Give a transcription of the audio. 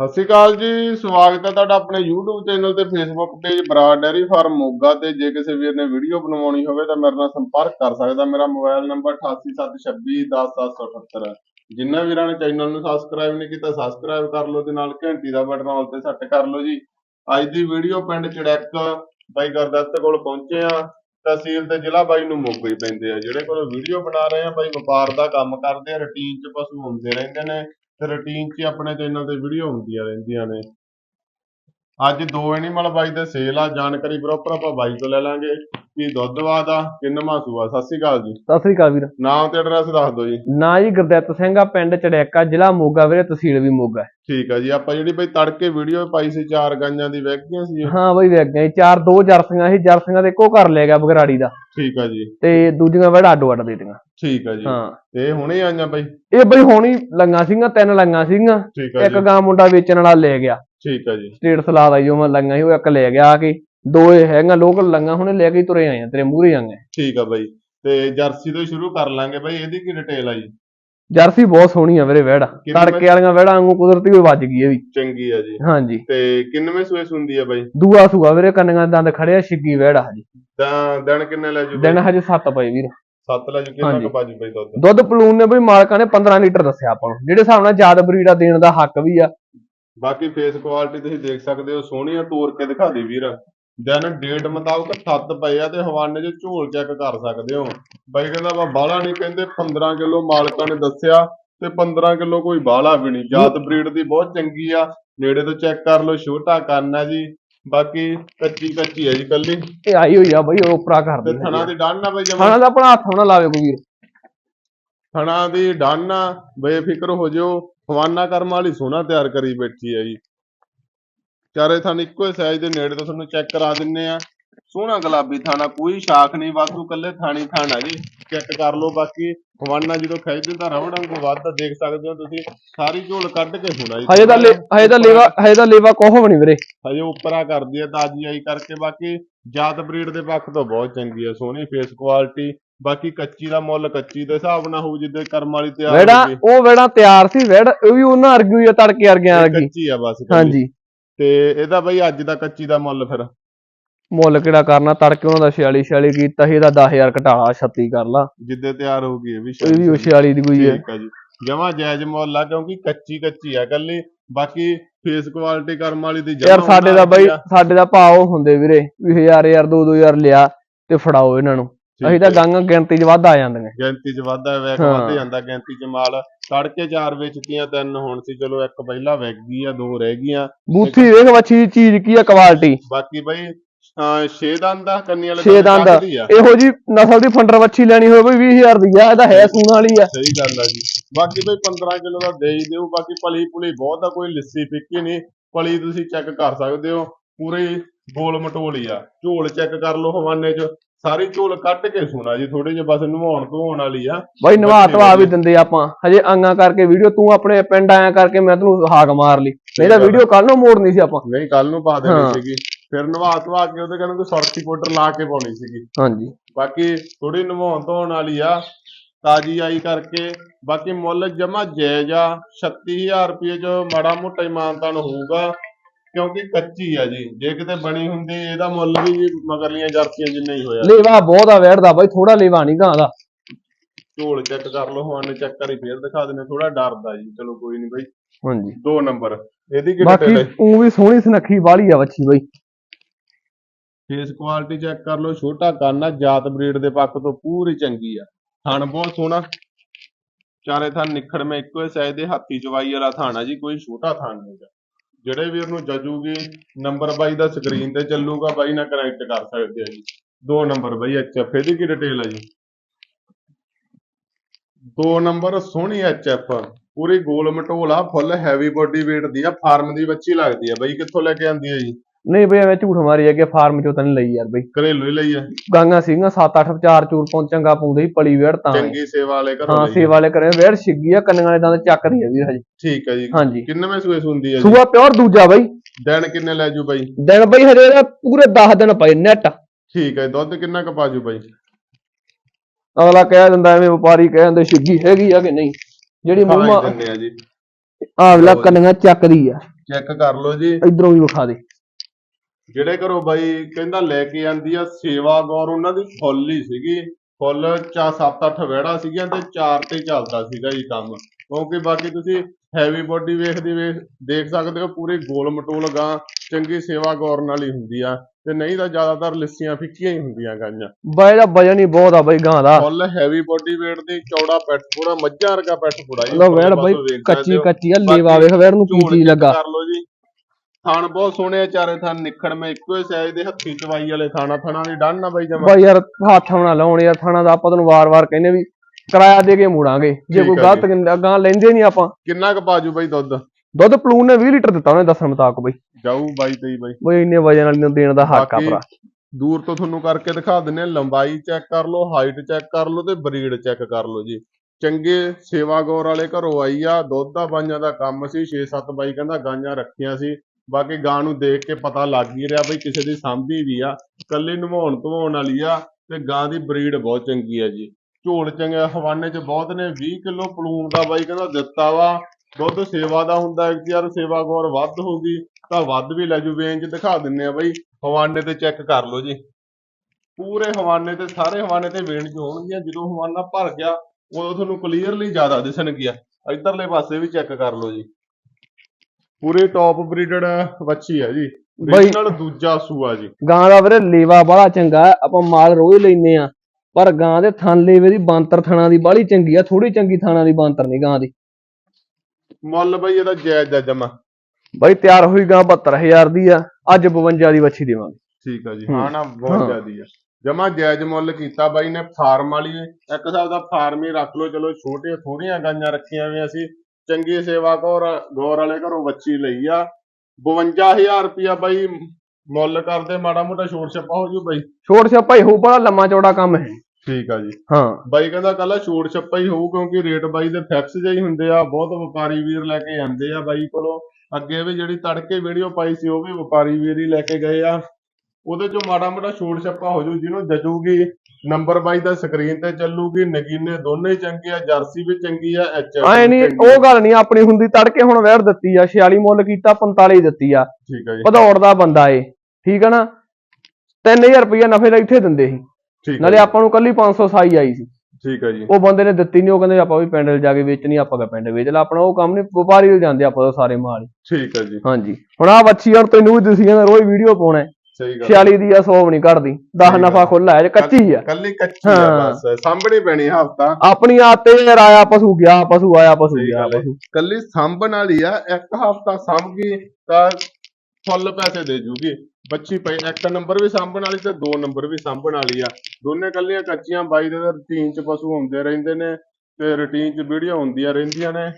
ਸਤਿ ਸ਼੍ਰੀ ਅਕਾਲ ਜੀ, ਸਵਾਗਤ ਹੈ ਤੁਹਾਡਾ ਆਪਣੇ YouTube ਚੈਨਲ ਤੇ Facebook page Brar dairy farm Moga ਤੇ। ਜੇ ਕਿਸੇ ਵੀਰ ਨੇ ਵੀਡੀਓ ਬਣਵਾਉਣੀ ਹੋਵੇ ਤਾਂ ਮੇਰੇ ਨਾਲ ਸੰਪਰਕ ਕਰ ਸਕਦਾ। ਮੇਰਾ ਮੋਬਾਈਲ ਨੰਬਰ 8876210778 ਜਿਨ੍ਹਾਂ ਵੀਰਾਂ ਨੇ ਚੈਨਲ ਨੂੰ ਸਬਸਕ੍ਰਾਈਬ ਨਹੀਂ ਕੀਤਾ ਸਬਸਕ੍ਰਾਈਬ ਕਰ ਲਓ ਤੇ ਨਾਲ ਘੰਟੀ ਦਾ ਬਟਨ ਆਲ ਤੇ ਸੈੱਟ ਕਰ ਲਓ ਜੀ। ਅੱਜ ਦੀ ਵੀਡੀਓ ਪਿੰਡ ਚੜੈਕ ਬਾਈ ਗੁਰਦੱਤ ਕੋਲ ਪਹੁੰਚੇ ਆ ਤਹਿਸੀਲ ਤੇ ਜ਼ਿਲ੍ਹਾ ਬਾਈ ਨੂੰ ਮੋਗਾ ਹੀ ਪੈਂਦੇ ਆ। ਜਿਹੜੇ ਕੋਲ ਵੀਡੀਓ ਬਣਾ ਰਹੇ ਆ, ਬਾਈ ਵਪਾਰ ਦਾ ਕੰਮ ਕਰਦੇ ਆ, ਰੁਟੀਨ 'ਚ ਪਸ਼ੂ ਹੁੰਦੇ ਰਹਿੰਦੇ ਨੇ। ਤੇ ਰੁਟੀਨ 'ਚ ਹੀ ਆਪਣੇ ਚੈਨਲ ਤੇ ਵੀਡੀਓ ਹੁੰਦੀਆਂ ਰਹਿੰਦੀਆਂ ਨੇ। ਅੱਜ ਦੋ ਐਨੀਮਲ ਬਾਈ ਦੇ ਸੇਲ ਆ ਜਾਣਕਾਰੀ ਪ੍ਰੋਪਰ ਆਪਾਂ ਬਾਈ ਤੋਂ ਲੈ ਲਾਂਗੇ। ਕੀ ਦੁੱਧ ਵਾਦ ਆ ਕਿੰਨਵਾਂ ਸੂਆ ਸਤਿ ਸ਼੍ਰੀ ਅਕਾਲ ਜੀ। ਸਤਿ ਸ੍ਰੀ ਅਕਾਲ ਵੀਰ। ਨਾਮ ਤੇ ਐਡਰੈਸ ਦੱਸ ਦਿਓ ਜੀ। ਨਾ ਜੀ ਗੁਰਦਿੱਤ ਸਿੰਘ ਆ ਪਿੰਡ ਚੜੈਕਾ ਜ਼ਿਲ੍ਹਾ ਮੋਗਾ ਵੀਰੇ ਤਹਿਸੀਲ ਵੀ ਮੋਗਾ। ਠੀਕ ਆ ਜੀ ਆਪਾਂ ਜਿਹੜੀ ਬਾਈ ਤੜਕੇ ਵੀਡੀਓ ਪਾਈ ਸੀ ਚਾਰ ਗਾਈਆਂ ਦੀ ਵਹਿਗੀਆਂ ਸੀ। ਹਾਂ ਬਈ ਵੇਖ ਗਏ ਚਾਰ ਦੋ ਜਰਸੀਆਂ ਸੀ ਜਰਸੀਆਂ ਦੇ ਇੱਕੋ ਘਰ ਲੈ ਗਿਆ ਬਗਰਾੜੀ ਦਾ। ਠੀਕ ਆ ਜੀ। ਤੇ ਦੂਜੀਆਂ ਵੜਾ ਅੱਡੋ ਅੱਡ ਦੇ ਦਿੱਤੀਆਂ। ਠੀਕ ਆ ਜੀ। ਹਾਂ। ਤੇ ਹੁਣੇ ਆਈਆਂ ਬਾਈ? ਇਹ ਬਈ ਹੋਣੀ ਲੰਗਾ ਸੀਗੀਆਂ ਤਿੰਨ ਲੰਗਾ ਆ ਇੱਕ ਗਾਂ ਮੁੰਡਾ ਵੇਚਣ ਵਾਲਾ ਲੈ ਗਿਆ। ਠੀਕ ਆ ਜੀ। ਸਟੇਟ ਸਲਾਦ ਆਈ ਜੋ ਮੈਂ ਲੰਗਾ ਸੀ ਉਹ ਇੱਕ ਲੈ ਗਿਆ ਆ ਕੇ। ਦੋ ਇਹ ਹੈਗਾ ਲੋਕਲ ਲੰਗਾ ਹੁਣੇ ਲੈ ਕੇ ਹੀ ਤੁਰੇ ਆਏ ਆ ਤੇਰੇ ਮੂਹਰੇ ਆਂਗੇ ਠੀਕ ਆ ਬਾਈ। ਤੇ ਜਰਸੀ ਤੋਂ ਹੀ ਸ਼ੁਰੂ ਕਰ ਲਾਂਗੇ ਬਾਈ ਇਹਦੀ ਕੀ ਡਿਟੇਲ ਆ ਜੀ? ਜਰਸੀ ਬਹੁਤ ਸੋਹਣੀ ਆ ਵੀਰੇ ਵੜਾ ਤੜਕੇ ਵਾਲੀਆਂ ਵੜਾ ਵਾਂਗੂ ਕੁਦਰਤੀ ਕੋਈ ਵੱਜ ਗਈ ਇਹ ਵੀ। ਚੰਗੀ ਆ ਜੀ। ਹਾਂਜੀ। ਤੇ ਕਿੰਨਵੇਂ ਸੂਏ ਸੁੰਦੀ ਆ ਬਾਈ? ਦੂਆ ਸੂਆ ਵੀਰੇ ਕੰਨੀਆਂ ਦੰਦ ਖੜਿਆ ਛਿੱਗੀ ਵੜਾ ਜੀ ਤਾਂ ਦਿਨ ਕਿੰਨੇ ਲੈ ਜੂ ਦਿਨ ਹਜੇ 7 ਪਏ ਵੀਰ। ਸੱਤ ਲੈ ਜੂ ਕਿੰਨਾ ਹਾਂਜੀ। ਕੁ ਬਾਜੂ ਬਾਈ ਦੁੱਧ? ਦੁੱਧ ਪਲੂਨ ਨੇ ਬਈ ਮਾਲਕਾਂ ਨੇ 15 ਲੀਟਰ ਦੱਸਿਆ ਆਪਾਂ ਨੂੰ। ਜਿਹੜੇ ਹਿਸਾਬ ਨਾਲ ਜ਼ਿਆਦਾ ਬਰੀਡ ਦੇਣ ਦਾ ਹੱਕ ਵੀ ਆ। ਬਾਕੀ ਫੇਸ ਕੁਆਲਿਟੀ ਤੁਸੀਂ ਦੇਖ ਸਕਦੇ ਹੋ ਸੋਹਣੀ ਆ ਤੋੜ ਕੇ ਦਿਖਾ ਦੇ ਵੀਰ। ਦਿਨ ਡੇਟ ਮੁਤਾਬਕ ਸੱਤ ਪਏ ਆ ਤੇ ਹਵਾਨੇ 'ਚ ਝੋਲ ਚੈੱਕ ਕਰ ਸਕਦੇ ਹੋ। ਬਾਈ ਕਹਿੰਦਾ ਵਾ ਬਾਹਲਾ ਨਹੀਂ ਕਹਿੰਦੇ 15 ਕਿਲੋ ਮਾਲਕਾਂ ਨੇ ਦੱਸਿਆ ਤੇ 15 ਕਿਲੋ ਕੋਈ ਬਾਹਲਾ ਵੀ ਨਹੀਂ ਜਾਤ ਬਰੀਡ ਦੀ ਬਹੁਤ ਚੰਗੀ ਆ ਨੇੜੇ ਤੋਂ ਚੈੱਕ ਕਰ ਲਓ ਛੋਟਾ ਕੰਨ ਆ ਜੀ। ਬਾਕੀ ਕੱਚੀ ਕੱਚੀ ਆ ਜੀ ਕੱਲੀ। ਇਹ ਆਈ ਹੋਈ ਆ ਬਈ ਉਪਰਾ ਤੇ ਕਰਦੀ ਥਣਾ ਦੀ ਡੰਨ ਆ ਬਈ ਜਮਾ। ਖਾਣਾ ਦਾ ਆਪਣਾ ਹੱਥ ਹੋਣਾ ਲਾਵੇ ਕੋਈ ਵੀਰ। ਥਣਾ ਦੀ ਡੰਨ ਆ ਬੇਫਿਕਰ ਹੋ ਜਿਓ। ਹਵਾਨਾ ਕਰਮ ਵਾਲੀ ਸੋਹਣਾ ਤਿਆਰ ਕਰੀ ਬੈਠੀ ਆ ਜੀ। ਚਾਰੇ ਥਣ ਇੱਕੋ ਹੀ ਸਾਈਜ਼ ਦੇ ਨੇੜੇ ਤੋਂ ਤੁਹਾਨੂੰ ਚੈੱਕ ਕਰਾ ਦਿੰਨੇ ਆ। ਸੋਹਣਾ ਗੁਲਾਬੀ ਥਾਣਾ ਕੋਈ ਸ਼ਾਖ ਨਹੀਂ ਵਾਧੂ ਕੱਲੇ ਥਾਣੀ ਥਾਣਾ ਜੀ। ਚੈੱਕ ਕਰ ਲਓ ਬਾਕੀ ਹਵਾਨਾ ਜਦੋਂ ਖਿੱਚਦੇ ਤਾਂ ਰਵੜ ਵਾਂਗੂ ਵੱਧ ਦੇਖ ਸਕਦੇ ਹੋ ਤੁਸੀਂ। ਸਾਰੀ ਝੋਲ ਕੱਢ ਕੇ ਸੁਣਾ ਜੀ। ਹਜੇ ਤਾਂ ਹਜੇ ਤਾਂ ਲੇਵਾ ਹਜੇ ਤਾਂ ਲੇਵਾ ਕੋਹ ਨਹੀਂ ਵੀਰੇ। ਹਜੇ ਉੱਪਰਾ ਕਰਦੀ ਹੈ ਤਾਜੀ ਆਈ ਕਰਕੇ। ਬਾਕੀ ਜਾਤ ਬਰੀਡ ਦੇ ਪੱਖ ਤੋਂ ਬਹੁਤ ਚੰਗੀ ਹੈ ਸੋਹਣੀ ਫੇਸ ਕੁਆਲਿਟੀ ਬਾਕੀ ਕੱਚੀ ਦਾ ਮੁੱਲ ਕੱਚੀ ਦੇ ਹਿਸਾਬ ਨਾਲ ਹੋਊ ਜਿੱਦੇ ਕਰਮ ਵਾਲੀ ਤਿਆਰ ਵੇੜਾ ਹੋਊਗੀ। ਉਹ ਵੇੜਾ ਤਿਆਰ ਸੀ ਵੇੜ ਉਹ ਵੀ ਉਹਨਾਂ ਅਰਗੀ ਆ ਤੜਕੇ ਅਰਗਿਆਂ ਇਹ ਅਰਗੀ ਕੱਚੀ ਆ ਬਸ। ਹਾਂਜੀ। ਤੇ ਇਹਦਾ ਬਈ ਅੱਜ ਦਾ ਕੱਚੀ ਦਾ ਮੁੱਲ ਫਿਰ? ਮੁੱਲ ਕਿਹੜਾ ਕਰਨਾ? ਤੜਕੇ ਉਹਨਾਂ ਦਾ 46 46 ਕੀਤਾ ਸੀ ਇਹਦਾ 10000 ਘਟਾਲਾ 36 ਕਰ ਲਾ। ਜਿੱਦੇ ਤਿਆਰ ਹੋਊਗੀ ਇਹ ਵੀ ਇਹ ਵੀ ਉਹ 46 ਦੀ ਕੋਈ ਹੈ ਠੀਕ ਆ ਜੀ। ਜਮਾ ਜਾਇਜ਼ ਮੁੱਲ ਆ ਕਿਉਂਕਿ ਕੱਚੀ ਕੱਚੀ ਆ ਕੱਲੀ। ਬਾਕੀ ਫੇਸ ਕੁਆਲਿਟੀ ਕਰਮ ਵਾਲੀ ਦੀ ਜਮਾਂ ਯਾਰ ਸਾਡੇ ਦਾ ਬਈ। ਸਾਡੇ ਦਾ ਭਾਅ ਉਹ ਹੁੰਦੇ ਵੀਰੇ ਵੀ 1000 ਯਾਰ 2 2000 ਲਿਆ ਤੇ ਫੜਾਓ ਇਹਨਾਂ ਨੂੰ। ਅਸੀਂ ਤਾਂ। ਗਾਂਗਾ ਗਿਣਤੀ 'ਚ ਵੱਧ ਆ ਜਾਂਦੀਆਂ। ਗਿਣਤੀ ਚ ਵਾਧਾ ਵੈਕ ਹਾਂ। ਵੱਧ ਜਾਂਦਾ ਗਿਣਤੀ ਚ ਮਾਲ। ਤੜਕੇ ਚਾਰ ਵੇਚਤੀਆਂ ਤਿੰਨ ਹੁਣ ਸੀ ਚਲੋ ਇੱਕ ਪਹਿਲਾਂ ਵਿਕ ਗਈ ਆ ਦੋ ਰਹਿ ਗਈਆਂ। ਬੂਥੀ ਵੇਖ ਵੱਛੀ ਦੀ ਚੀਜ਼ ਕੀ ਆ ਕੁਆਲਿਟੀ ਬਾਕੀ ਬਈ ਅਹ ਛੇ ਦੰਦ ਆ ਕੰਨੀ ਵਾਲੇ ਛੇ ਦੰਦ ਕੱਢਦੀ ਆ। ਇਹੋ ਜੀ ਨਸਲ ਦੀ ਫੰਡਰ ਵੱਛੀ ਲੈਣੀ ਹੋਵੇ 20000 ਦੀ ਆ ਇਹਦਾ ਹੈ ਸੂਣ ਵਾਲੀ ਆ। ਸਹੀ ਗੱਲ ਆ ਜੀ। ਬਾਕੀ ਬਈ 15 ਕਿਲੋ ਦਾ ਦੇ ਹੀ ਦਿਓ ਬਾਕੀ ਪਲੀ ਪੁਲੀ ਬਹੁਤ ਆ ਕੋਈ ਲਿੱਸੀ ਫਿੱਕੀ ਨਹੀਂ। ਪਲੀ ਤੁਸੀਂ ਚੈੱਕ ਕਰ ਸਕਦੇ ਹੋ ਪੂਰੀ ਗੋਲ ਮਟੋਲੀ ਆ। ਝੋਲ ਚੈੱਕ ਕਰ ਲਓ ਹਵਾਨੇ 'ਚ ਸਾਰੀ ਝੋਲ ਕੱਢ ਕੇ ਸੁਣਾ ਜੀ ਥੋੜੇ ਜਿਹਾ ਬਸ ਨਵਾਉਣ ਧੋਣ ਵਾਲੀ ਆ। ਬਾਈ ਨਵਾ ਧਵਾ ਵੀ। ਦਿੰਦੇ ਆਪਾਂ। ਹਜੇ ਆਂਗਾ ਕਰਕੇ ਵੀਡੀਓ ਤੂੰ ਆਪਣੇ ਪਿੰਡ ਆਇਆ ਕਰਕੇ ਮੈਂ ਤੈਨੂੰ ਹਾਕ ਮਾਰ ਲਈ। ਨਹੀਂ ਤਾਂ। ਵੀਡੀਓ ਕੱਲ ਨੂੰ ਮੋੜਨੀ ਸੀ ਆਪਾਂ। ਨਹੀਂ ਕੱਲ ਨੂੰ ਪਾ ਦੇਣੀ। ਸੀਗੀ। ਫਿਰ ਨਵਾ ਧਵਾ ਕੇ ਉਹਦੇ ਕਹਿੰਦੇ ਕੋਈ ਸੁਰਖੀ ਪਾਊਡਰ ਲਾ ਕੇ ਪਾਉਣੀ ਸੀਗੀ। ਹਾਂਜੀ। ਬਾਕੀ ਥੋੜੀ ਨਵਾਉਣ ਧੋਣ ਵਾਲੀ ਆ ਤਾਜੀ ਆਈ ਕਰਕੇ। ਬਾਕੀ ਮੁੱਲ ਜਮਾ ਜਾਇਜ਼ ਆ। 36000 ਰੁਪਏ ਚ ਮਾੜਾ ਮੋਟਾ ਇਮਾਨਤਾਨ ਹੋਊਗਾ। ਕਿਉਂਕਿ ਕੱਚੀ ਆ ਜੀ। ਜੇ ਕਿਤੇ ਬਣੀ ਹੁੰਦੀ ਇਹਦਾ ਮੁੱਲ ਵੀ ਮਗਰਲੀਆਂ ਜਰਸੀਆਂ ਜਿੰਨਾ ਹੀ ਹੋਇਆ। ਲੇਵਾ ਬਹੁਤ ਆ ਵੈੜਦਾ ਬਾਈ ਥੋੜਾ ਲੇਵਾ ਨਹੀਂ ਗਾਂ ਦਾ। ਝੋਲ ਚੈੱਕ ਕਰ ਲਓ ਹੁਣ ਚੈੱਕ ਕਰੀ ਫੇਰ ਦਿਖਾ ਦਿੰਦੇ ਥੋੜਾ ਡਰਦਾ ਜੀ। ਚਲੋ ਕੋਈ ਨਹੀਂ ਬਾਈ। ਹਾਂਜੀ। ਦੋ ਨੰਬਰ। ਇਹਦੀ ਕੀ ਬਾਕੀ ਉਹ ਵੀ ਸੋਹਣੀ ਸੁਨੱਖੀ ਵਾਲੀ ਆ ਵੱਛੀ ਬਾਈ। ਫੇਸ ਕੁਆਲਿਟੀ ਚੈੱਕ ਕਰ ਲਓ ਛੋਟਾ ਕੰਨ ਆ ਜਾਤ ਬਰੀਡ ਦੇ ਪੱਖ ਤੋਂ ਪੂਰੀ ਚੰਗੀ ਆ। ਥਣ ਬਹੁਤ ਸੋਹਣਾ। ਚਾਰੇ ਥਣ ਨਿਖੜ ਮੈਂ ਇੱਕੋ ਸਾਈਜ਼ ਦੇ ਹਾਥੀ ਚਵਾਈ ਵਾਲਾ ਥਣ ਆ ਜੀ ਕੋਈ ਛੋਟਾ ਥਣ ਨਹੀਂ ਜਿਹੜੇ ਵੀਰ ਨੂੰ ਜਜੂਗੀ ਨੰਬਰ ਬਾਈ ਦਾ ਸਕਰੀਨ ਤੇ ਚੱਲੂਗਾ, ਬਾਈ ਨਾਲ ਕਨੈਕਟ ਕਰ ਸਕਦੇ ਆ ਜੀ। ਦੋ ਨੰਬਰ ਬਾਈ ਐਚਐਫ ਇਹਦੀ ਕੀ ਡਿਟੇਲ ਆ ਜੀ? ਦੋ ਨੰਬਰ ਸੋਹਣੀ ਐਚਐਫ ਪੂਰੀ ਗੋਲ ਮਟੋਲਾ ਫੁੱਲ ਹੈਵੀ ਬੋਡੀ weight ਦੀ ਆ, ਫਾਰਮ ਦੀ ਬੱਚੀ ਲੱਗਦੀ ਆ। ਬਾਈ ਕਿੱਥੋਂ ਲੈ ਕੇ ਆਂਦੀ ਆ ਜੀ? ਨਹੀਂ ਬਈ ਐਵੇਂ ਝੂਠ ਮਾਰੀ ਆ ਕਿ ਫਾਰਮ ਚੋਂ ਤਾਂ ਨਹੀਂ ਲਈ ਯਾਰ ਬਈ। ਘਰੇਲੂ ਹੀ ਲਈ ਆ। ਗਾਂਗਾ ਸੀਗੀਆਂ 7-8 ਚਾਰ ਚੂਰ ਪਹੁੰਚਾਂਗਾ ਪਾਉਂਦੇ ਸੀ ਪਲੀ ਵੇੜ ਤਾਂ ਚੰਗੀ ਸੇਵਾ ਵਾਲੇ ਘਰੋਂ ਹਾਂ ਆ। ਸੇਵਾ ਵਾਲੇ ਕਰੇ ਵੇੜ ਛਿੱਗੀ ਆ ਕੰਨਾਂ ਵਾਲੇ ਦੰਦ ਚੱਕਦੀ ਆ ਵੀਰ ਹਜੇ। ਠੀਕ ਹੈ ਜੀ। ਹਾਂਜੀ। ਕਿੰਨਵੇਂ ਸੂਏ ਸੁੰਦੀ ਹੈ ਜੀ? ਸੂਆ ਪਿਓਰ ਦੂਜਾ ਬਾਈ। ਦਿਨ ਕਿੰਨੇ ਲੈ ਜੂ ਬਾਈ? ਦਿਨ ਬਈ ਹਜੇ ਇਹਦਾ ਪੂਰੇ 10 ਦਿਨ ਪਏ ਨੈਟ ਠੀਕ ਹੈ ਦੁੱਧ ਕਿੰਨਾ ਕੁ ਪਾਜੂ ਬਾਈ? ਅਗਲਾ ਕਹਿ ਦਿੰਦਾ ਐਵੇਂ ਵਪਾਰੀ ਕਹਿ ਦਿੰਦੇ ਛਿੱਗੀ ਹੈਗੀ ਆ ਕਿ ਨਹੀਂ? ਜਿਹੜੀ ਮੂੰਹ ਮਾ ਆ ਆਵਲਾ ਕੰਨਾਂ ਚੱਕਦੀ ਆ। ਚੈੱਕ ਕਰ ਲਓ ਜੀ। ਇਧਰੋਂ ਵੀ ਵਿਖਾ ਦੇ। ਜਿਹੜੇ ਘਰੋਂ ਬਾਈ ਕਹਿੰਦਾ ਲੈ ਕੇ ਆਂਦੀ ਆ ਸੇਵਾ ਗੌਰ ਉਹਨਾਂ ਦੀ ਫੁੱਲ ਹੀ ਸੀਗੀ। ਫੁੱਲ ਚਾ 7-8 ਵਹਿੜਾ ਸੀਗੀਆਂ ਤੇ ਚਾਰ ਤੇ ਚੱਲਦਾ ਸੀਗਾ ਜੀ ਕੰਮ। ਕਿਉਂਕਿ ਬਾਕੀ ਤੁਸੀਂ ਹੈਵੀ ਬੋਡੀ ਵੇਖਦੀ ਵੇਖ ਦੇਖ ਸਕਦੇ ਹੋ ਪੂਰੀ ਗੋਲ ਮਟੋਲ ਗਾਂ ਚੰਗੀ ਸੇਵਾ ਗੌਰ ਨਾਲ ਹੀ ਹੁੰਦੀ ਆ। ਤੇ ਨਹੀਂ ਤਾਂ ਜ਼ਿਆਦਾਤਰ ਲਿੱਸੀਆਂ ਫਿੱਕੀਆਂ ਹੀ ਹੁੰਦੀਆਂ ਗਾਂਆਂ ਬਾਈ ਦਾ ਵਜਨ ਹੀ ਬਹੁਤ ਆ ਬਾਈ ਗਾਂ ਦਾ। ਫੁੱਲ ਹੈਵੀ ਬੋਡੀ weight ਦੀ ਚੌੜਾ ਪੈਟ ਪੂਰਾ ਮੱਝਾਂ ਵਰਗਾ ਪੈਟ ਪੂਰਾ ਜੀ। ਲੋ ਵੇੜ ਬਾਈ ਕੱਚੀ। ਕੱਚੀ ਆ ਲੇਵਾ ਵੇਖ ਵੇੜ ਨੂੰ ਕੀ ਚੀਜ਼ ਲੱਗਾ। ਕਰ ਲਓ ਜੀ। ਥਣ ਬਹੁਤ ਸੋਹਣੇ ਆ ਚਾਰੇ ਥਣ ਨਿਖੜ ਮੈਂ ਇੱਕੋ ਹੀ ਸਾਈਜ਼ ਦੇ ਹੱਥੀ ਚਵਾਈ ਵਾਲੇ ਥਾਣਾ ਥਣਾ ਦੀ ਡਨ ਆ ਬਾਈ ਜਮਾ। ਬਾਈ ਯਾਰ ਹੱਥ ਨਾ ਲਾਉਣ ਯਾਰ ਥਾਣਾ ਦਾ ਆਪਾਂ ਤੈਨੂੰ ਵਾਰ-ਵਾਰ ਕਹਿੰਦੇ ਵੀ ਕਿਰਾਇਆ ਦੇ ਕੇ ਮੁੜਾਂਗੇ। ਜੇ ਕੋਈ ਗਲਤ ਗਾਂ ਲੈਂਦੇ ਨਹੀਂ ਆਪਾਂ। ਕਿੰਨਾ ਕੁ ਬਾਜੂ ਬਾਈ ਦੁੱਧ? ਦੁੱਧ ਪਲੂਨ ਨੇ 20 ਲੀਟਰ ਦਿੱਤਾ ਉਹਨੇ ਦੱਸਣ ਮੁਤਾਬਕ ਬਈ। ਜਾਊ ਬਾਈ ਤੇਈ ਬਾਈ। ਬਈ ਇੰਨੇ ਵਜਨ ਵਾਲੀ ਨੂੰ ਦੇਣ ਦਾ ਹੱਕ ਆ ਭਰਾ। ਦੂਰ ਤੋਂ ਤੁਹਾਨੂੰ ਕਰਕੇ ਦਿਖਾ ਦਿੰਨੇ ਆ ਲੰਬਾਈ ਚੈੱਕ ਕਰ ਲਓ ਹਾਈਟ ਚੈੱਕ ਕਰ ਲਓ ਤੇ ਬਰੀਡ ਚੈੱਕ ਕਰ ਲਓ ਜੀ। ਚੰਗੇ ਸੇਵਾ ਗੌਰ ਵਾਲੇ ਘਰੋਂ ਆਈ ਆ ਦੁੱਧ ਦਾ ਬਾਈਆਂ ਦਾ ਕੰਮ ਸੀ 6-7 ਬਾਈ ਕਹਿੰਦਾ ਗਾਈਆਂ ਰੱਖੀਆਂ ਸੀ। ਬਾਕੀ ਗਾਂ ਨੂੰ ਦੇਖ ਕੇ ਪਤਾ ਲੱਗ ਹੀ ਰਿਹਾ ਬਈ ਕਿਸੇ ਦੀ ਸਾਂਭੀ ਵੀ ਆ ਕੱਲੀ ਨਵਾਉਣ ਧਵਾਉਣ ਵਾਲੀ ਆ ਤੇ ਗਾਂ ਦੀ ਬਰੀਡ ਬਹੁਤ ਚੰਗੀ ਆ ਜੀ। ਝੋਲ ਚੰਗੇ ਹਵਾਨੇ ਚ ਬਹੁਤ ਨੇ 20 ਕਿਲੋ ਪਲੂਣ ਦਾ ਬਾਈ ਕਹਿੰਦਾ ਦਿੱਤਾ ਵਾ, ਦੁੱਧ ਸੇਵਾ ਦਾ ਹੁੰਦਾ ਯਾਰ, ਸੇਵਾ ਗੌਰ ਵੱਧ ਹੋਊਗੀ ਤਾਂ ਵੱਧ ਵੀ ਲੈ ਜੂ ਵੇਂਜ ਦਿਖਾ ਦਿੰਨੇ ਆ ਬਾਈ ਹਵਾਨੇ ਤੇ ਚੈੱਕ ਕਰ ਲਓ ਜੀ। ਪੂਰੇ ਹਵਾਨੇ ਤੇ, ਸਾਰੇ ਹਵਾਨੇ ਤੇ ਵੇਣ ਚ ਹੋਣਗੀਆਂ, ਜਦੋਂ ਹਵਾਨਾ ਭਰ ਗਿਆ, ਉਦੋਂ ਤੁਹਾਨੂੰ ਕਲੀਅਰਲੀ ਜ਼ਿਆਦਾ ਦਿਸਣਗੀਆਂ। ਇਧਰਲੇ ਪਾਸੇ ਵੀ ਚੈੱਕ ਕਰ ਲਓ ਜੀ। ਪੂਰੇ ਟੌਪ ਬਰੀਡਡ ਵੱਛੀ ਹੈ ਜੀ। ਬਾਈ- ਨਾਲ ਦੂਜਾ ਸੂਆ ਜੀ। ਗਾਂ ਦਾ ਵੀਰੇ ਲੇਵਾ ਬੜਾ ਚੰਗਾ ਆਪਾਂ ਮਾਲ ਰੋਜ਼ ਲੈਨੇ ਆ ਪਰ ਗਾਂ ਦੇ ਥਣ ਲੇਵੇ ਦੀ ਬਾਂਤਰ ਥਣਾ ਦੀ ਬਾਹਲੀ ਚੰਗੀ ਆ ਥੋੜੀ ਚੰਗੀ ਥਾਣਾ ਦੀ ਬਾਂਤਰ ਨਹੀਂ ਗਾਂ ਦੀ। ਮੁੱਲ ਬਈ ਇਹਦਾ ਜਾਇਜ਼ ਆ ਜਮਾ। ਬਾਈ ਤਿਆਰ ਹੋਈ ਗਾਂ 72000 ਦੀ ਆ ਅੱਜ 52 ਦੀ ਵੱਛੀ ਦੇਵਾਂਗੇ। ਠੀਕ ਆ ਜੀ ਹੂੰ। ਨਾ ਬਹੁਤ। ਜ਼ਿਆਦੀ ਆ। ਜਮਾ ਜਾਇਜ਼ ਮੁੱਲ ਕੀਤਾ ਬਾਈ ਨੇ ਫਾਰਮ ਵਾਲੀ ਇੱਕ ਹਿਸਾਬ ਦਾ ਫਾਰਮ ਹੀ ਰੱਖ ਲਓ ਚਲੋ ਛੋਟੀਆਂ ਥੋੜੀਆਂ ਗਾਈਆਂ ਰੱਖੀਆਂ ਵੀ ਅਸੀਂ ਚੰਗੀ ਸੇਵਾ ਗੌਰ ਗੌਰ ਵਾਲੇ ਘਰੋਂ ਬੱਚੀ ਲਈ ਆ। 52000 ਰੁਪਿਆ ਬਾਈ ਮੁੱਲ ਕਰਦੇ ਮਾੜਾ ਮੋਟਾ ਛੋਟ ਛੱਪਾ ਹੋ ਜੂ ਬਾਈ। ਛੋਟ ਛਾਪਾ ਹੀ ਹੋਊ ਬੜਾ ਲੰਮਾ ਚੌੜਾ ਕੰਮ ਹੈ। ਠੀਕ ਆ ਜੀ। ਹਾਂ। ਬਾਈ ਕਹਿੰਦਾ ਕੱਲਾ ਛੋਟ ਛੱਪਾ ਹੀ ਹੋਊ ਕਿਉਂਕਿ ਰੇਟ ਬਾਈ ਦੇ ਫਿਕਸ ਜਿਹੇ ਹੁੰਦੇ ਆ ਬਹੁਤ ਵਪਾਰੀ ਵੀਰ ਲੈ ਕੇ ਆਉਂਦੇ ਆ ਬਾਈ ਕੋਲੋਂ। ਅੱਗੇ ਵੀ ਜਿਹੜੀ ਤੜਕੇ ਵੀਡੀਓ ਪਾਈ ਸੀ ਉਹ ਵੀ ਵਪਾਰੀ ਵੀਰ ਹੀ ਲੈ ਕੇ ਗਏ ਆ। ਉਹਦੇ ਚੋਂ ਮਾੜਾ ਮੋਟਾ ਛੋਟ ਛੱਪਾ ਹੋ ਜੂ ਜਿਹਨੂੰ ਜਚੂਗੀ ਨੰਬਰ ਬਾਈ ਦਾ ਸਕਰੀਨ ਤੇ ਚੱਲੂਗੀ ਨਗੀਨੇ ਦੋਨੇ ਚੰਗੇ ਆ ਜਰਸੀ ਵੀ ਚੰਗੀ ਆ ਐਚ ਐ ਨਹੀਂ ਉਹ ਗੱਲ ਨਹੀਂ ਆਪਣੀ ਹੁੰਦੀ ਤੜਕੇ ਹੁਣ ਵੈੜ ਦਿੱਤੀ ਆ 46 ਮੁੱਲ ਕੀਤਾ 45 ਦਿੱਤੀ ਆ। ਠੀਕ ਆ ਜੀ। ਭਦੌੜ ਦਾ ਬੰਦਾ ਏ ਠੀਕ ਆ ਨਾ? 3000 ਰੁਪਇਆ ਨਫੇ ਦਾ ਇੱਥੇ ਦਿੰਦੇ ਸੀ। ਨਾਲੇ ਆਪਾਂ ਨੂੰ ਕੱਲੀ 500 ਸਾਈ ਆਈ ਸੀ। ਠੀਕ ਆ ਜੀ। ਉਹ ਬੰਦੇ ਨੇ ਦਿੱਤੀ ਨਹੀਂ ਉਹ ਕਹਿੰਦੇ ਆਪਾਂ ਵੀ ਪਿੰਡ ਜਾ ਕੇ ਵੇਚਣੀ ਆਪਾਂ ਕਾ ਪਿੰਡ ਵੇਚ ਲਾ ਆਪਣਾ ਉਹ ਕੰਮ ਨਹੀਂ ਵਪਾਰੀ ਜਾਂਦੇ ਆਪਾਂ ਸਾਰੇ ਮਾਲ ਹੀ। ਠੀਕ ਆ ਜੀ। ਹਾਂਜੀ। ਹੁਣ ਆ ਵੱਛੀ ਹੁਣ ਤੈਨੂੰ ਵੀ ਦਿਸੀ ਜਾਂਦਾ ਰੋਜ਼ ਵੀਡੀਓ ਪਾਉਣਾ ਹੈ। ਸਹੀ ਗੱਲ 46 ਦੀ ਆ 100 ਵੀ ਨਹੀਂ ਕੱਢਦੀ 10 ਸਹੀ ਨਫਾ। ਖੁੱਲਾ ਹੈ। ਜੇ ਕੱਚੀ ਆ। ਕੱਲੀ ਕੱਚੀ ਆ। ਬਸ। ਸਾਂਭਣੀ ਪੈਣੀ ਹਫਤਾ। ਆਪਣੀ ਆਤੇ ਯਾਰ ਆਇਆ ਪਸ਼ੂ ਗਿਆ ਪਸ਼ੂ ਆਇਆ ਪਸ਼ੂ ਗਿਆ। ਪਸ਼ੂ। ਕੱਲੀ ਸਾਂਭਣ ਵਾਲੀ ਆ ਇੱਕ ਹਫਤਾ ਸਾਂਭ ਗਈ ਤਾਂ ਫੁੱਲ ਪੈਸੇ ਦੇ ਜੂਗੀ। ਬੱਚੀ ਪਈ ਇੱਕ ਨੰਬਰ ਵੀ ਸਾਂਭਣ ਵਾਲੀ ਤੇ ਦੋ ਨੰਬਰ ਵੀ ਸਾਂਭਣ ਵਾਲੀ ਆ। ਦੋਨੇ ਕੱਲੀਆਂ ਕੱਚੀਆਂ ਬਾਈ ਦੇ ਰੂਟੀਨ ਚ ਪਸ਼ੂ ਹੁੰਦੇ ਰਹਿੰਦੇ ਨੇ ਤੇ ਰੂਟੀਨ ਚ ਵੀਡੀਓ ਹੁੰਦੀਆਂ ਰਹਿੰਦੀਆਂ ਨੇ।